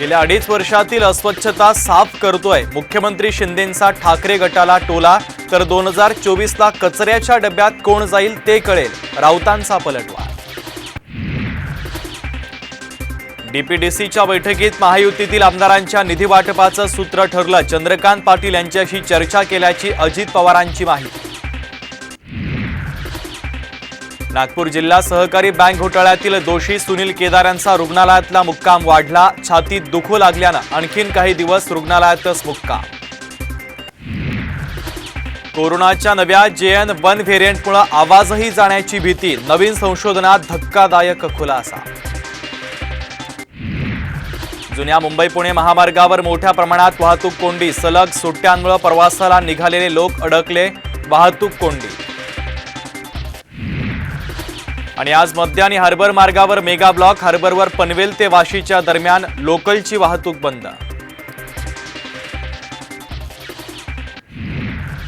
गेल्या अडीच वर्षातील अस्वच्छता साफ करतोय. मुख्यमंत्री शिंदेंचा ठाकरे गटाला टोला तर दोन हजार चोवीसला कचऱ्याच्या डब्यात कोण जाईल ते कळेल. राऊतांचा पलटवार. डीपीडीसीच्या बैठकीत महायुतीतील आमदारांच्या निधी वाटपाचं सूत्र ठरलं. चंद्रकांत पाटील यांच्याशी चर्चा केल्याची अजित पवारांची माहिती. नागपूर जिल्हा सहकारी बँक घोटाळ्यातील दोषी सुनील केदार यांचा रुग्णालयातला मुक्काम वाढला. छातीत दुखू लागल्यानं आणखीन काही दिवस रुग्णालयातच मुक्काम. कोरोनाच्या नव्या जे एन वन व्हेरियंटमुळे आवाजही जाण्याची भीती नवीन संशोधनात धक्कादायक खुलासा. जुन्या मुंबई पुणे महामार्गावर मोठ्या प्रमाणात वाहतूक कोंडी सलग सुट्ट्यांमुळे प्रवासाला निघालेले लोक अडकले वाहतूक कोंडी. आणि आज मध्य आणि हार्बर मार्गावर मेगा ब्लॉक हार्बरवर पनवेल ते वाशीच्या दरम्यान लोकलची वाहतूक बंद